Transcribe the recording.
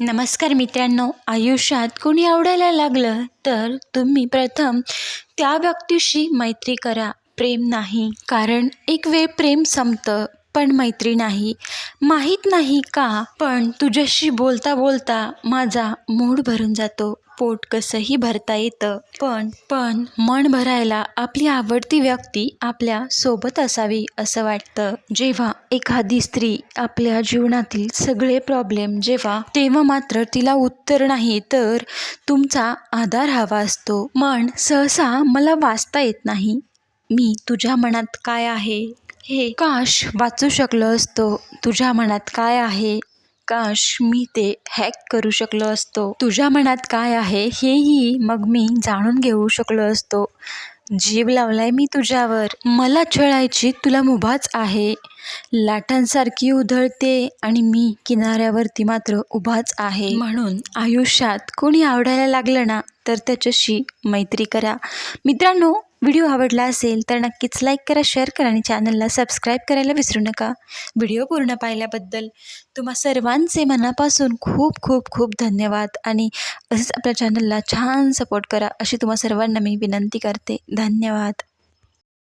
नमस्कार मित्रांनो आयुष्यात कोणी आवडायला लागलं तर तुम्ही प्रथम त्या व्यक्तीशी मैत्री करा. प्रेम नाही कारण एक वेळ प्रेम संपतं पण मैत्री नाही. माहीत नाही का पण तुझ्याशी बोलता बोलता माझा मूड भरून जातो. पोट कसंही भरता येतं. पण पण मन भरायला आपली आवडती व्यक्ती आपल्यासोबत असावी असं वाटतं. जेव्हा एखादी स्त्री आपल्या जीवनातील सगळे प्रॉब्लेम जेव्हा तेव्हा मात्र तिला उत्तर नाही तर तुमचा आधार हवा असतो. मन सहसा मला वाचता येत नाही. मी तुझ्या मनात काय आहे? हे काश वाचू शकलो असतो. तुझ्या मनात काय आहे? काश मी ते हॅक करू शकलो असतो. तुझ्या मनात काय आहे हेही मग मी जाणून घेऊ शकलो असतो. जीव लावलाय मी तुझ्यावर. मला छळायची तुला मुभाच आहे. लाटांसारखी उधळते आणि मी किनाऱ्यावरती मात्र उभाच आहे. म्हणून आयुष्यात कोणी आवडायला लागलं ना तर त्याच्याशी मैत्री करा. मित्रांनो व्हिडिओ आवडला असेल तर नक्कीच लाईक करा शेअर करा आणि चॅनलला सबस्क्राईब करायला विसरू नका. व्हिडिओ पूर्ण पाहिल्याबद्दल तुम्हा सर्वांचे मनापासून खूप खूप खूप धन्यवाद आणि असंच आपल्या चॅनलला छान सपोर्ट करा अशी तुम्हा सर्वांना मी विनंती करते. धन्यवाद.